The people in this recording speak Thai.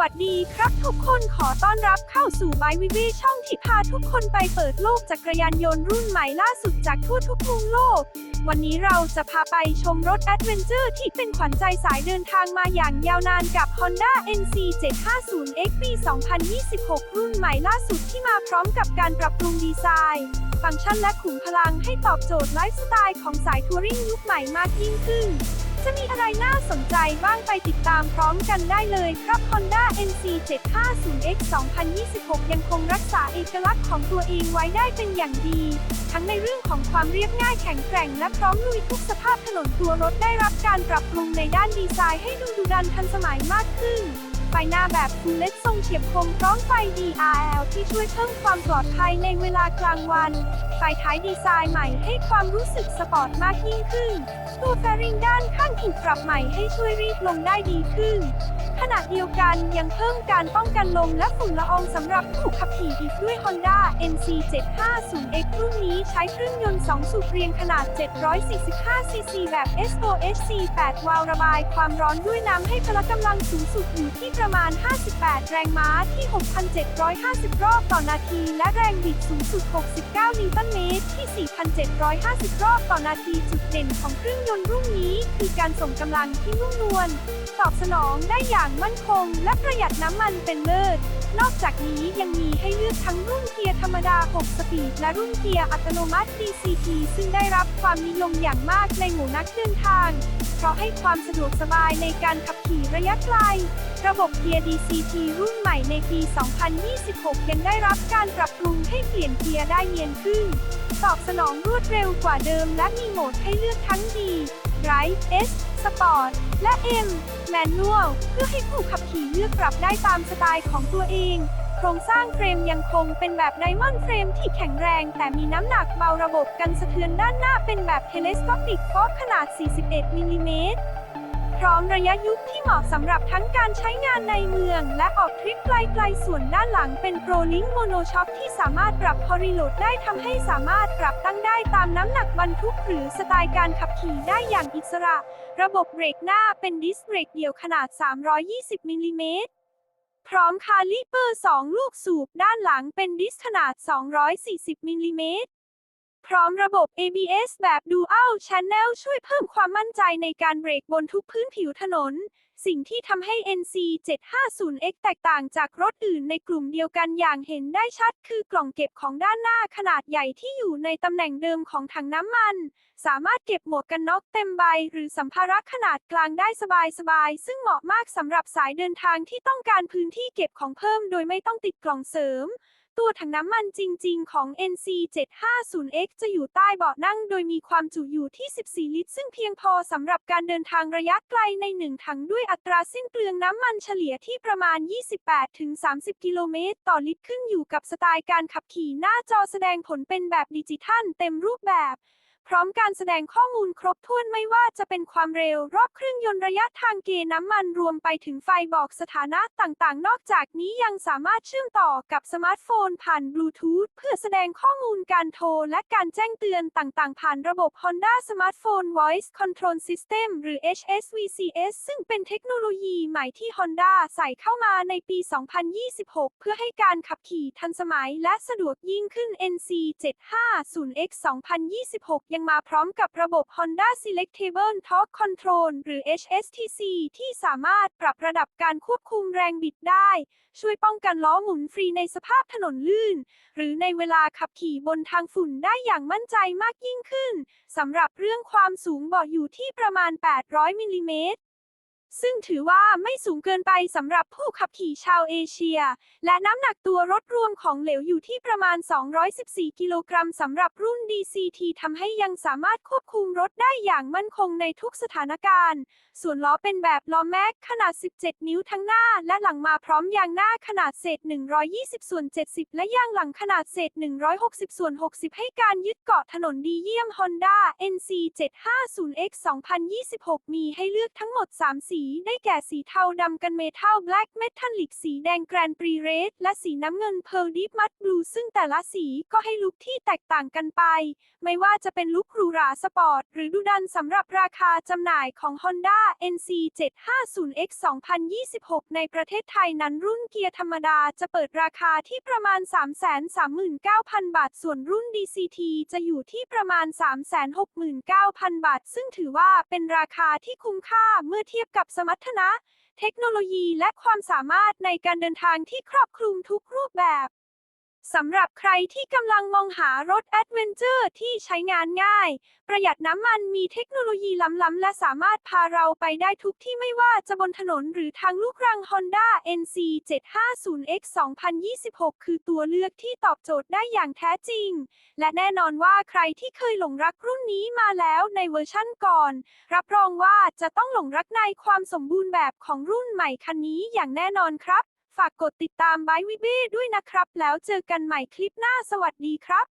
วัสดีครับทุกคนขอต้อนรับเข้าสู่ไบวิวีช่องที่พาทุกคนไปเปิดโลกจักรยานยนต์รุ่นใหม่ล่าสุดจากทั่วทุกมุมโลก วันนี้เราจะพาไปชมรถแอดเวนเจอร์ที่เป็นขวัญใจสายเดินทางมาอย่างยาวนานกับ Honda NC 750X ปี 2026 รุ่นใหม่ล่าสุดที่มาพร้อมกับการปรับปรุงดีไซน์ ฟังก์ชันและขุมพลังให้ตอบโจทย์ไลฟ์สไตล์ของสายทัวริงยุคใหม่มากยิ่งขึ้น จะมีอะไรน่าสนใจบ้างไปติดตามพร้อมกันได้เลยครับ Honda NC 750X 2026 ยังคงรักษาเอกลักษณ์ของตัวเองไว้ได้เป็นอย่างดี ทั้งในเรื่องของความเรียบง่ายแข็งแกร่งและพร้อมลุยทุกสภาพถนนตัวรถได้รับการปรับปรุงในด้านดีไซน์ให้ดูดุดันทันสมัยมากขึ้น ฟหน้าแบบฟูลเล d ทรงเฉียบคมพร้อมไฟ DRL ที่ช่วยเพิ่มความปลอดภัยในเวลากลางวัน ไฟท้ายดีไซน์ใหม่ให้ความรู้สึกสปอร์ตมากยิ่งขึ้น ตัวแฟริงด้านข้างถูกปรับใหม่ให้ช่วยรีดลงได้ดีขึ้น ขณะเดียวกันยังเพิ่มการป้องกันลมและฝุ่นละอองสำหรับผู้ขับขี่อีกด้วย Honda NC 750X รุ่นนี้ใช้เครื่องยนต์ 2 สูบเรียงขนาด 745 cc แบบ SOHC 8 วาล์วระบายความร้อนด้วยน้ำให้พละกำลังสูงสุดอยู่ที่ประประมาณ 58 แรงม้าที่ 6,750 รอบต่อนาที และแรงบิดสูงสุด 69 นิวตันเมตรที่ 4,750 รอบต่อนาที จุดเด่นของเครื่องยนต์รุ่นนี้ คือการส่งกำลังที่นุ่มนวล ตอบสนองได้อย่างมั่นคง และประหยัดน้ำมันเป็นเลิศ นอกจากนี้ยังมีให้เลือกทั้งรุ่นเกียร์ธรรมดา 6 สปีด และรุ่นเกียร์อัตโนมัติ DCT ซึ่งได้รับความนิยมอย่างมากในหมู่นักเดินทาง เพราะให้ความสะดวกสบายในการขับขี่ระยะไกล ระบบเกียร์ DCT รุ่นใหม่ในปี 2026 ยังได้รับการปรับปรุงให้เปลี่ยนเกียร์ได้เนียนขึ้น ตอบสนองรวดเร็วกว่าเดิมและมีโหมดให้เลือกทั้ง D Drive S Sport และ M Manual เพื่อให้ผู้ขับขี่เลือกปรับได้ตามสไตล์ของตัวเอง โครงสร้างเฟรมยังคงเป็นแบบไดมอนด์เฟรมที่แข็งแรง แต่มีน้ำหนักเบาระบบกันสะเทือนด้านหน้าเป็นแบบเทเลสโคปิกฟอกขนาด 41มิลลิเมตร พร้อมระยะยุคที่เหมาะสำหรับทั้งการใช้งานในเมือง และออกทริปไกลๆส่วนด้านหลังเป็นโปรลิงโมโนช็อคที่สามารถปรับพอริโหลดได้ทำให้สามารถปรับตั้งได้ตามน้ำหนักบรรทุกหรือสไตล์การขับขี่ได้อย่างอิสระ ระบบเบรกหน้าเป็นดิสเบรกเดี่ยวขนาด 320 มิลลิเมตรพร้อมคาลิเปอร์ 2 ลูกสูบด้านหลังเป็นดิสขนาด 240 มิลลิเมตร พร้อมระบบ ABS แบบ Dual Channel ช่วยเพิ่มความมั่นใจในการเบรกบนทุกพื้นผิวถนน สิ่งที่ทำให้ NC 750X แตกต่างจากรถอื่นในกลุ่มเดียวกันอย่างเห็นได้ชัดคือกล่องเก็บของด้านหน้าขนาดใหญ่ที่อยู่ในตำแหน่งเดิมของถังน้ำมัน สามารถเก็บหมวกกันน็อกเต็มใบ หรือสัมภาระขนาดกลางได้สบายๆ ซึ่งเหมาะมากสำหรับสายเดินทางที่ต้องการพื้นที่เก็บของเพิ่มโดยไม่ต้องติดกล่องเสริม ตัวถังน้ำมันจริง ๆ ของ NC 750X จะอยู่ใต้เบาะนั่งโดยมีความจุอยู่ที่ 14 ลิตร ซึ่งเพียงพอสำหรับการเดินทางระยะไกลในหนึ่งถังด้วยอัตราสิ้นเปลืองน้ำมันเฉลี่ยที่ประมาณ 28-30 กิโลเมตร ต่อลิตรขึ้นอยู่กับสไตล์การขับขี่หน้าจอแสดงผลเป็นแบบดิจิทัลเต็มรูปแบบ พร้อมการแสดงข้อมูลครบถ้วนไม่ว่าจะเป็นความเร็ว รอบเครื่องยนต์ระยะทางเกณฑ์น้ำมันรวมไปถึงไฟบอกสถานะต่างๆ นอกจากนี้ยังสามารถเชื่อมต่อกับสมาร์ทโฟนผ่านบลูทูธเพื่อแสดงข้อมูลการโทร และการแจ้งเตือนต่างๆ ผ่านระบบ Honda Smartphone Voice Control System หรือ HSVCS ซึ่งเป็นเทคโนโลยีใหม่ที่ Honda ใส่เข้ามาในปี 2026 เพื่อให้การขับขี่ทันสมัยและสะดวกยิ่งขึ้น NC 750X 2026ยังมาพร้อมกับระบบ Honda Selectable Torque Control หรือ HSTC ที่สามารถปรับระดับการควบคุมแรงบิดได้ ช่วยป้องกันล้อหมุนฟรีในสภาพถนนลื่น หรือในเวลาขับขี่บนทางฝุ่นได้อย่างมั่นใจมากยิ่งขึ้นสำหรับเรื่องความสูงเบาะอยู่ที่ประมาณ 800มิลลิเมตร ซึ่งถือว่าไม่สูงเกินไปสำหรับผู้ขับขี่ชาวเอเชีย และน้ำหนักตัวรถรวมของเหลวอยู่ที่ประมาณ 214 กิโลกรัมสำหรับรุ่น DCT ทำให้ยังสามารถควบคุมรถได้อย่างมั่นคงในทุกสถานการณ์ ส่วนล้อเป็นแบบล้อแม็กขนาด 17 นิ้วทั้งหน้า และหลังมาพร้อมยางหน้าขนาดเศษ 120 ส่วน 70 และยางหลังขนาดเศษ 160 ส่วน 60 ให้การยึดเกาะถนนดีเยี่ยม Honda NC 750X 2026 มีให้เลือกทั้งหมด 3 สีสีได้แก่สีเทาดำกันเมทัลแบล็กเมทัลลิกสีแดงแกรนปรีเรดและสีน้ำเงินเพ a ร์ลดิฟมัดบลูซึ่งแต่ละสีก็ให้ลุคที่แตกต่างกันไป ไม่ว่าจะเป็นลุคหรูหราสปอร์ต หรือดูดันสำหรับราคาจำหน่ายของ Honda NC 750X 2026 ในประเทศไทยนั้นรุ่นเกียร์ธรรมดาจะเปิดราคาที่ประมาณ 339,000 บาท ส่วนรุ่น DCT จะอยู่ที่ประมาณ 369,000 บาท ซึ่งถือว่าเป็นราคาที่คุ้มค่าเมื่อเทียบกับกับสมรรถนะ เทคโนโลยีและความสามารถในการเดินทางที่ครอบคลุมทุกรูปแบบ สำหรับใครที่กำลังมองหารถแอดเวนเจอร์ที่ใช้งานง่าย ประหยัดน้ำมันมีเทคโนโลยีล้ำๆและสามารถพาเราไปได้ทุกที่ไม่ว่าจะบนถนนหรือทางลูกรัง Honda NC 750X 2026 คือตัวเลือกที่ตอบโจทย์ได้อย่างแท้จริง และแน่นอนว่าใครที่เคยหลงรักรุ่นนี้มาแล้วในเวอร์ชั่นก่อน รับรองว่าจะต้องหลงรักในความสมบูรณ์แบบของรุ่นใหม่คันนี้อย่างแน่นอนครับ ฝากกดติดตามไบวิเบ้ด้วยนะครับ แล้วเจอกันใหม่คลิปหน้าสวัสดีครับ